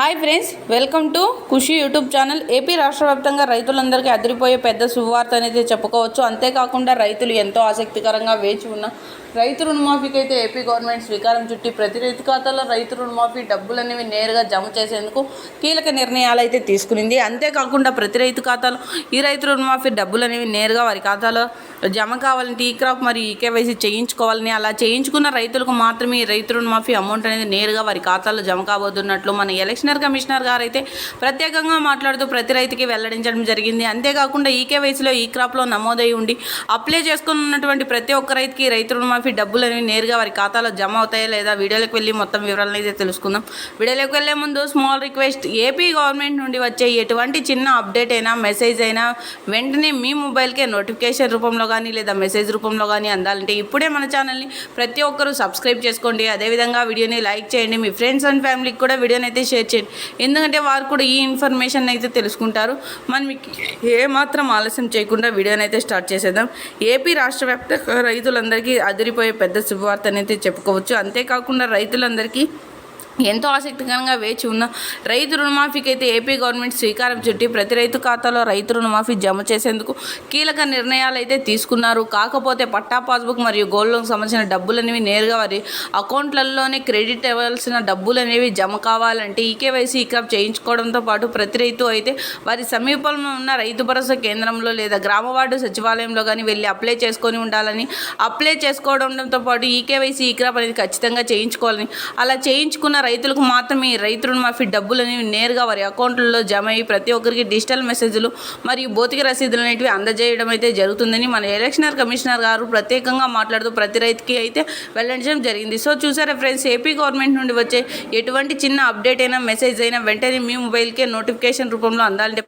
Hi friends welcome to Khushi YouTube channel. AP రాష్ట్ర వ్యాప్తంగా రైతులందరికీ అదిరిపోయే పెద్ద శుభవార్త అనేది చెప్పుకోవచ్చు. అంతేకాకుండా రైతులు ఎంతో ఆసక్తికరంగా వేచి ఉన్న రైతు రుణమాఫీకి అయితే ఏపీ గవర్నమెంట్ శ్రీకారం చుట్టి ప్రతి రైతు ఖాతాలో రైతు రుణమాఫీ డబ్బులు అనేవి నేరుగా జమ చేసేందుకు కీలక నిర్ణయాలు అయితే తీసుకునింది. అంతేకాకుండా ప్రతి రైతు ఖాతాలో ఈ రైతు రుణమాఫీ డబ్బులు అనేవి నేరుగా వారి ఖాతాలో జమ కావాలంటే ఈ క్రాప్ మరియు ఈ కేవైసీ చేయించుకోవాలని అలా చేయించుకున్న రైతులకు మాత్రమే ఈ రైతు రుణమాఫీ అమౌంట్ అనేది నేరుగా వారి ఖాతాలో జమ కాబోతున్నట్లు మన ఎలక్షన్ కమిషనర్ గారు అయితే ప్రత్యేకంగా మాట్లాడుతూ ప్రతి రైతుకి వెల్లడించడం జరిగింది. అంతేకాకుండా ఈ కేవైసీలో ఈ క్రాప్లో నమోదై ఉండి అప్లై చేసుకున్నటువంటి ప్రతి ఒక్క రైతుకి రైతు రుణమాఫీ డబ్బులు అనేవి నేరుగా వారి ఖాతాలో జమ అవుతాయా లేదా వీడియోలోకి వెళ్ళి మొత్తం వివరాలను అయితే తెలుసుకుందాం. వీడియోలకు వెళ్ళే ముందు స్మాల్ రిక్వెస్ట్ ఏపీ గవర్నమెంట్ నుండి వచ్చే ఎటువంటి చిన్న అప్డేట్ అయినా మెసేజ్ అయినా వెంటనే మీ మొబైల్కే నోటిఫికేషన్ రూపంలో కానీ లేదా మెసేజ్ రూపంలో కానీ అందాలంటే ఇప్పుడే మన ఛానల్ని ప్రతి ఒక్కరూ సబ్స్క్రైబ్ చేసుకోండి. అదేవిధంగా వీడియోని లైక్ చేయండి. మీ ఫ్రెండ్స్ అండ్ ఫ్యామిలీకి కూడా వీడియోని అయితే షేర్ చేయండి ఎందుకంటే వారు కూడా ఈ ఇన్ఫర్మేషన్ అయితే తెలుసుకుంటారు. మనం మీకు ఆలస్యం చేయకుండా వీడియోని అయితే స్టార్ట్ చేసేద్దాం. ఏపీ రాష్ట్ర వ్యాప్త రైతులందరికీ అదిరిపోయే పెద్ద శుభవార్త అయితే చెప్పుకోవచ్చు. అంతేకాకుండా రైతులందరికీ ఎంతో ఆసక్తికరంగా వేచి ఉన్న రైతు రుణమాఫీకి అయితే ఏపీ గవర్నమెంట్ శ్రీకారం చుట్టి ప్రతి రైతు ఖాతాలో రైతు రుణమాఫీ జమ చేసేందుకు కీలక నిర్ణయాలు అయితే తీసుకున్నారు. కాకపోతే పట్టా పాస్బుక్ మరియు గోల్డ్ లోన్కి సంబంధించిన డబ్బులనేవి నేరుగా వారి అకౌంట్లలోనే క్రెడిట్ ఇవ్వాల్సిన డబ్బులు అనేవి జమ కావాలంటే ఈకేవైసీ ఇక్రాప్ చేయించుకోవడంతో పాటు ప్రతి రైతు అయితే వారి సమీపంలో ఉన్న రైతు భరోసా కేంద్రంలో లేదా గ్రామ వార్డు సచివాలయంలో కానీ వెళ్ళి అప్లై చేసుకొని ఉండాలని అప్లై చేసుకోవడంతో పాటు ఈకేవైసీ ఇక్రాప్ అనేది ఖచ్చితంగా చేయించుకోవాలని అలా చేయించుకున్న రైతులకు మాత్రమే రైతు రుణమాఫీ డబ్బులు అనేవి నేరుగా వారి అకౌంట్లలో జమ అయ్యి ప్రతి ఒక్కరికి డిజిటల్ మెసేజ్లు మరియు భౌతిక రసీదులు అనేవి అందజేయడం అయితే జరుగుతుందని మన ఎలక్షనర్ కమిషనర్ గారు ప్రత్యేకంగా మాట్లాడుతూ ప్రతి రైతుకి అయితే వెల్లడించడం జరిగింది. సో చూసారా ఫ్రెండ్స్ ఏపీ గవర్నమెంట్ నుండి వచ్చే ఎటువంటి చిన్న అప్డేట్ అయినా మెసేజ్ అయినా వెంటనే మీ మొబైల్కే నోటిఫికేషన్ రూపంలో అందాలంటే